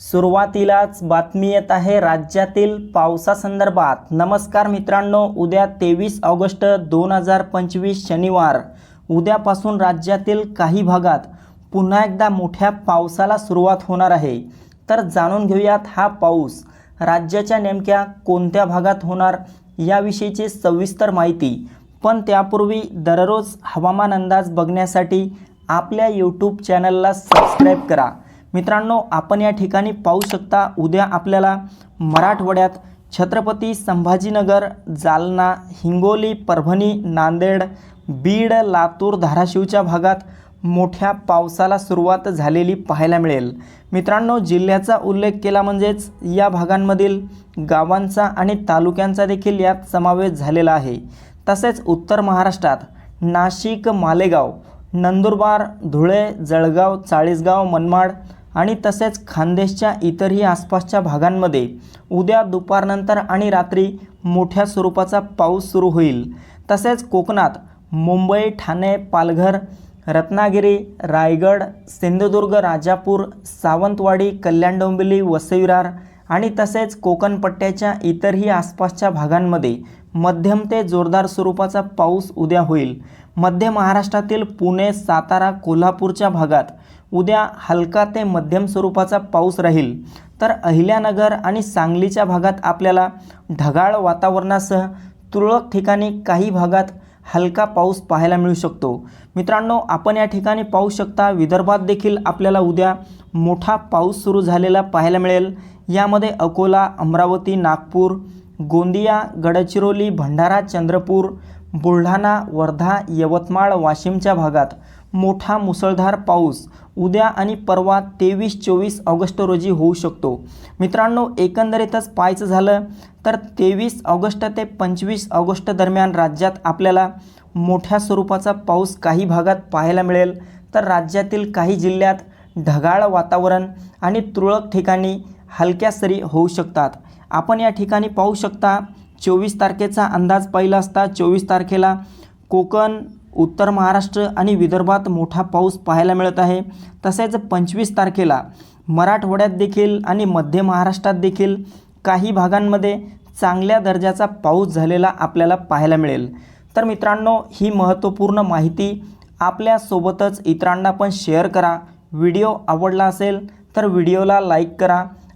सुरुवातीलाच बातमी येत आहे राज्यातील पावसासंदर्भात. नमस्कार मित्रांनो उद्या तेवीस ऑगस्ट दोन हजार पंचवीस शनिवार. उद्यापासून राज्यातील काही भागात पुन्हा एकदा मोठ्या पावसाला सुरुवात होणार आहे. तर जाणून घेऊयात हा पाऊस राज्याच्या नेमक्या कोणत्या भागात होणार याविषयीची सविस्तर माहिती. पण त्यापूर्वी दररोज हवामान अंदाज बघण्यासाठी आपल्या यूट्यूब चॅनलला सबस्क्राईब करा. मित्रांनो आपण या ठिकाणी पाहू शकता उद्या आपल्याला मराठवाड्यात छत्रपती संभाजीनगर जालना हिंगोली परभणी नांदेड बीड लातूर धाराशिवच्या भागात मोठ्या पावसाला सुरुवात झालेली पाहायला मिळेल. मित्रांनो जिल्ह्याचा उल्लेख केला म्हणजेच या भागांमधील गावांचा आणि तालुक्यांचा देखील यात समावेश झालेला आहे. तसेच उत्तर महाराष्ट्रात नाशिक मालेगाव नंदुरबार धुळे जळगाव चाळीसगाव मनमाड आणि तसेच खानदेशच्या इतरही आसपासच्या भागांमध्ये उद्या दुपारनंतर आणि रात्री मोठ्या स्वरूपाचा पाऊस सुरू होईल. तसेच कोकणात मुंबई ठाणे पालघर रत्नागिरी रायगड सिंधुदुर्ग राजापूर सावंतवाडी कल्याण डोंबिवली वसईविरार आणि तसेच कोकणपट्ट्याच्या इतरही आसपासच्या भागांमध्ये मध्यम ते जोरदार स्वरूपाचा पाऊस उद्या होईल. मध्य महाराष्ट्रातील पुणे सातारा कोल्हापूरच्या भागात उद्या हलका ते मध्यम स्वरूपाचा पाऊस राहील. तर अहिल्यानगर आणि सांगलीच्या भागात आपल्याला ढगाळ वातावरणासह तुरळक ठिकाणी काही भागात हलका पाऊस पाहायला मिळू शकतो. मित्रांनो आपण या ठिकाणी पाहू शकता विदर्भात देखील आपल्याला उद्या मोठा पाऊस सुरू झालेला पाहायला मिळेल. यामध्ये अकोला अमरावती नागपूर गोंदिया गडचिरोली भंडारा चंद्रपूर बुलढाणा वर्धा यवतमाळ वाशिमच्या भागात. मोठा मुसळधार पाऊस. उद्या आणि परवा तेवीस चोवीस ऑगस्ट रोजी होऊ शकतो. मित्रांनो एकंदरीतच पाहायचं झालं तर तेवीस ऑगस्ट ते पंचवीस ऑगस्ट दरम्यान राज्यात आपल्याला मोठ्या स्वरूपाचा पाऊस काही भागात पाहायला मिळेल. तर राज्यातील काही जिल्ह्यात ढगाळ वातावरण आणि तुरळक ठिकाणी हलक्या सरी होऊ शकतात. आपण या ठिकाणी पाहू शकता चोवीस तारखेचा अंदाज पाहिला असता. चोवीस तारखेला कोकण उत्तर महाराष्ट्र आणि विदर्भात मोठा पाऊस पाहायला मिळत आहे. तसेच पंचवीस तारखेला मराठवाड्यात देखील आणि मध्य महाराष्ट्रात देखील काही भागांमध्ये चांगल्या दर्जाचा पाऊस झालेला आपल्याला पाहायला मिळेल. तर मित्रांनो ही महत्त्वपूर्ण माहिती आपल्यासोबतच इतरांना पण शेअर करा. व्हिडिओ आवडला असेल तर व्हिडिओला लाईक करा.